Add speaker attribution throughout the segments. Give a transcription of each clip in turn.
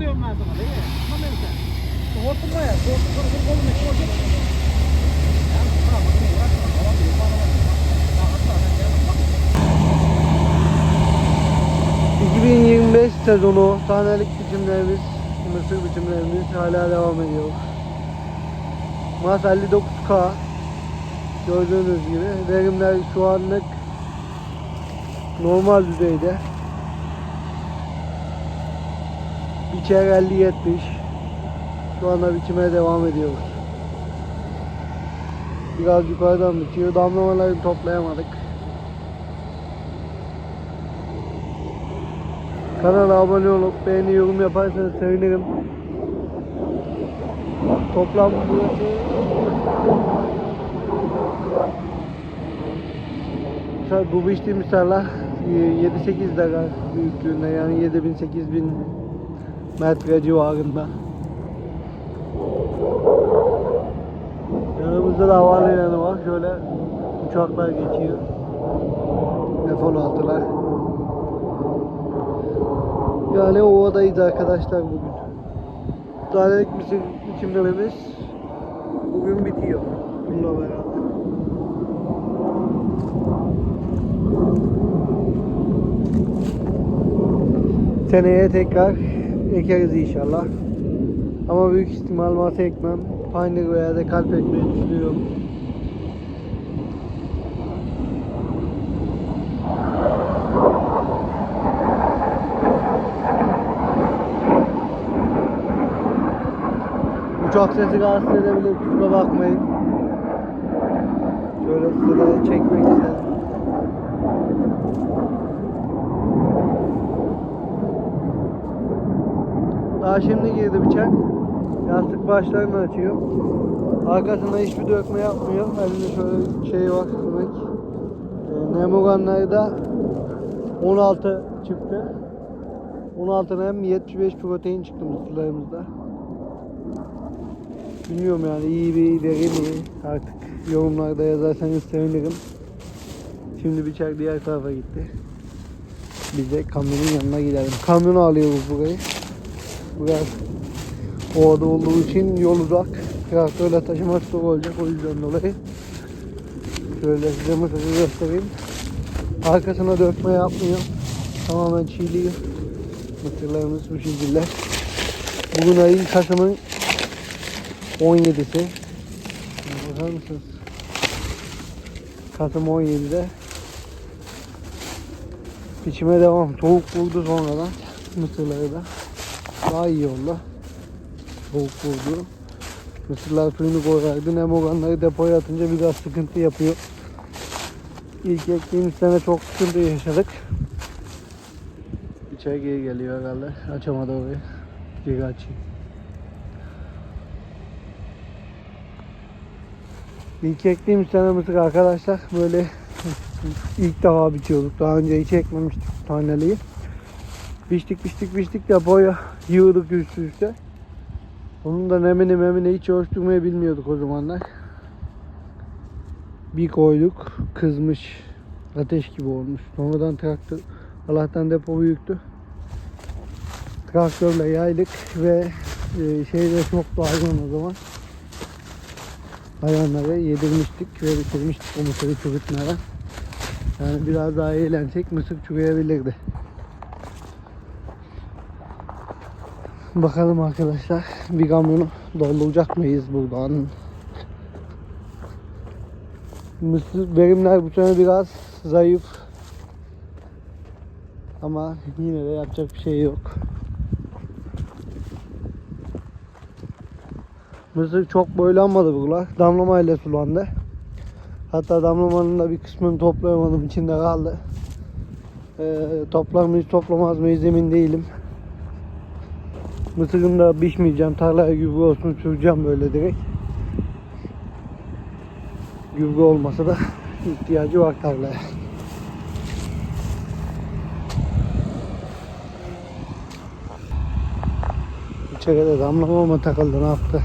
Speaker 1: diyorum ben sana. Değil mi? Anlamıyorum sen. Hortum. Ya. Ya hatta ben geldim bak.
Speaker 2: 2025 sezonu tanelik biçimlerimiz, mısır biçimlerimiz hala devam ediyor. Mas 59K gördüğünüz gibi verimler şu anlık normal düzeyde. Biçer 50-70 şu anda biçime devam ediyoruz. Biraz yukarıdan bitiyor. Damlamaları toplayamadık. Kanala abone olup beğeni yorum yaparsanız sevinirim. Toplam burası bu biçtiğimiz tarla e, 7-8 dakika büyüklüğünde yani 7000-8000 metre civarında. Yanımızda da havalimanı var. Şöyle uçaklar geçiyor. F-16'lar. Yani ovadayız arkadaşlar bugün. Tanelik mısır biçimlerimiz bugün bitiyor. Bununla beraber. Seneye tekrar ekeriz inşallah. Ama büyük ihtimal masa ekmem. Peynir veya da kalp ekmeği düşünüyorum. Uçak sesi rahatsız edebilir kusura bakmayın. Şöyle size çekmek istedim. Daha şimdi girdi bıçak. Yastık başlarını açıyor. Arkasında hiçbir dökme yapmıyor. Elinde şöyle şey var. Demek. E, Nemoganları da 16 çıktı. 16 hem 75 protein çıktı mısırlarımızda. Bilmiyorum yani iyi bir değil mi artık yorumlarda yazarsanız sevinirim. Şimdi bıçak diğer tarafa gitti. Biz de kamyonun yanına gidelim. Kamyonu alıyoruz burayı. Biraz ovada olduğu için yol uzak. Traktörle taşımak zor olacak o yüzden dolayı. Şöyle size mısırı göstereyim. Arkasına dökme yapmıyor. Tamamen çiğliyor. Mısırlarımız bu şekilde. Bugün ayın Kasım'ın 17'si. Bakar mısınız? Kasım 17'de biçime devam. Tavuk vurdu sonradan. Mısırları da. Daha iyi oldu. Tavuk vurdu. Mısırlar suyunu koyardı. Nemoganları depoya atınca biraz sıkıntı yapıyor. İlk ektiğimiz sene çok sıkıntı yaşadık. İçeri geri geliyor herhalde. Açamadı orayı. Geri açayım. İlk ektiğimiz sene mısır arkadaşlar böyle ilk defa biçiyorduk. Daha önce hiç ekmemiştik taneliği. Biçtik biçtik biçtik depoya yığdık üst üste. Onun da nemini memini hiç ölçtürmeyi bilmiyorduk o zamanlar. Bir koyduk kızmış ateş gibi olmuş. Sonradan traktör Allah'tan depo büyüktü. Traktörle yaydık ve e, şeyde çok hayvan o zaman hayvanlara yedirmiştik ve bitirmiştik o mısırı çürütmeden. Yani biraz daha eğlensek mısır çürüyebilirdi. Bakalım arkadaşlar bir kamyonu dolduracak mıyız buradan? Mısır verimler bu sene biraz zayıf. Ama yine de yapacak bir şey yok. Mısır çok boylanmadı buralar. Damlamayla sulandı. Hatta damlamanın da bir kısmını toplayamadım. içinde kaldı. Ee, toplar mıyız toplamaz mıyız emin değilim. Mısırın da biçmeyeceğim. Tarlaya gübre olsun süreceğim böyle direkt. Gübre olmasa da ihtiyacı var tarlaya. İçeride damlama mı takıldı ne yaptı?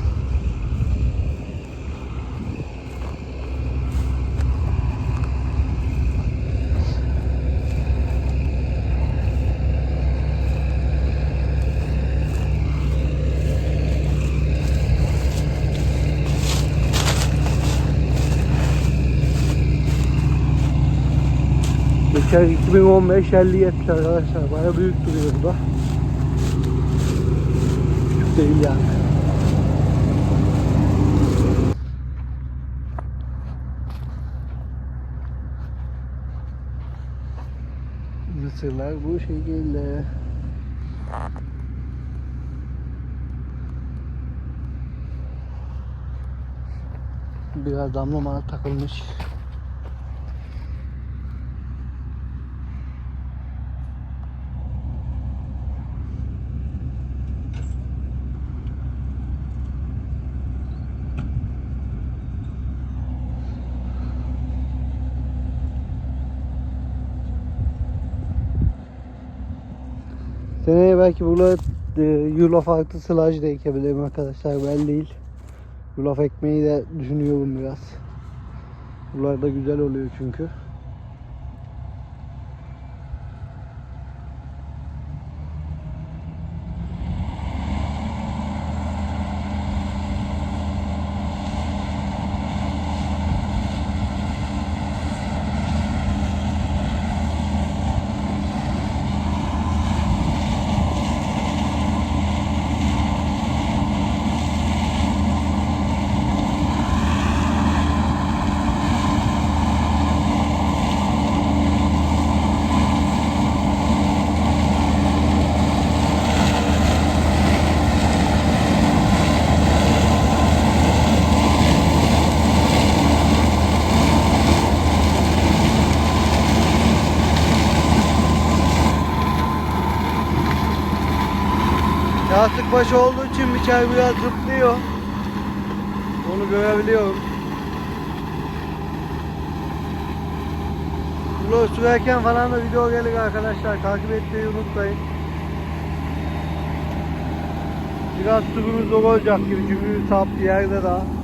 Speaker 2: İçeri 2015 50 70 arkadaşlar. Baya büyük duruyor bu da. Küçük değil yani. Mısırlar bu şekilde. Biraz damlama takılmış. Seneye belki burada e, yulaf artı sılaj da ekebilirim arkadaşlar belli değil. Yulaf ekmeği de düşünüyorum biraz. Bunlar da güzel oluyor çünkü. Yastık başı olduğu için biçer biraz zıplıyor. Onu görebiliyorum. Bunu sürerken falan da video gelir arkadaşlar. Takip etmeyi unutmayın. Biraz sürümüz zor olacak gibi çünkü sap yerde daha.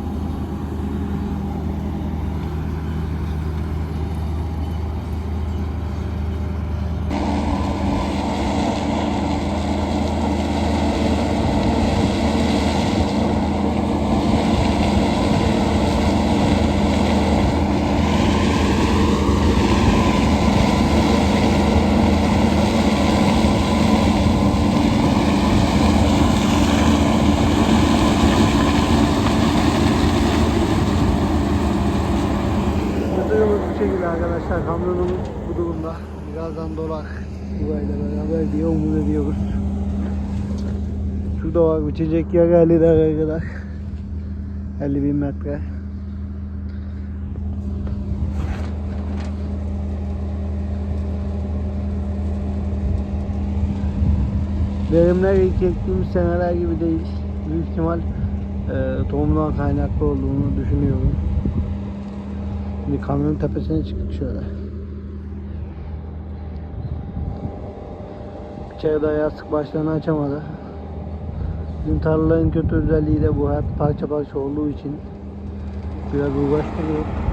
Speaker 2: Şekilde arkadaşlar. Kamyonumuz bu durumda. Birazdan dolar burayla beraber diye umut ediyoruz. Şurada var biçecek yer 50 dakika kadar. 50 bin metre. Verimler ilk ektiğimiz seneler gibi değil. Büyük ihtimal e, tohumdan kaynaklı olduğunu düşünüyorum. Şimdi kamyonun tepesine çıktık şöyle. İçeride yastık başlarını açamadı. Bizim tarlaların kötü özelliği de bu hep parça parça olduğu için biraz uğraştırıyor.